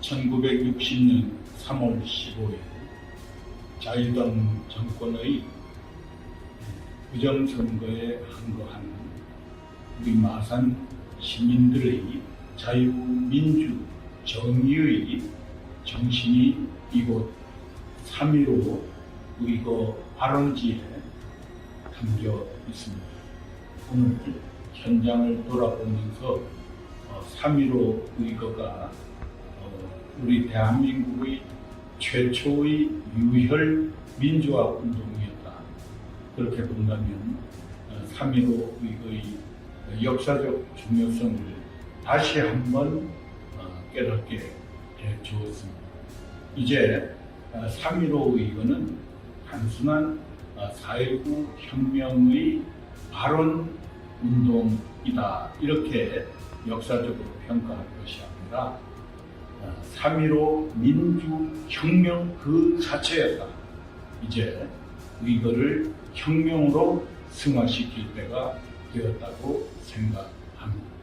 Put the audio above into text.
(1960년 3월 15일) 자유당 정권의 부정선거에 항거한 우리 마산 시민들의 자유민주 정의의 정신이 이곳 3.15 의거 발언지에 담겨 있습니다. 오늘 현장을 돌아보면서 3.15 의거가 어, 우리 대한민국의 최초의 유혈 민주화 운동이었다. 그렇게 본다면 3.15 의거의 역사적 중요성을 다시 한번 어, 깨닫게 해 주었습니다. 이제 3.15 의거는 단순한 4.19 혁명의 발언 운동이다. 이렇게 역사적으로 평가할 것이 아니라 3.15 민주혁명 그 자체였다. 이제 이거를 혁명으로 승화시킬 때가 되었다고 생각합니다.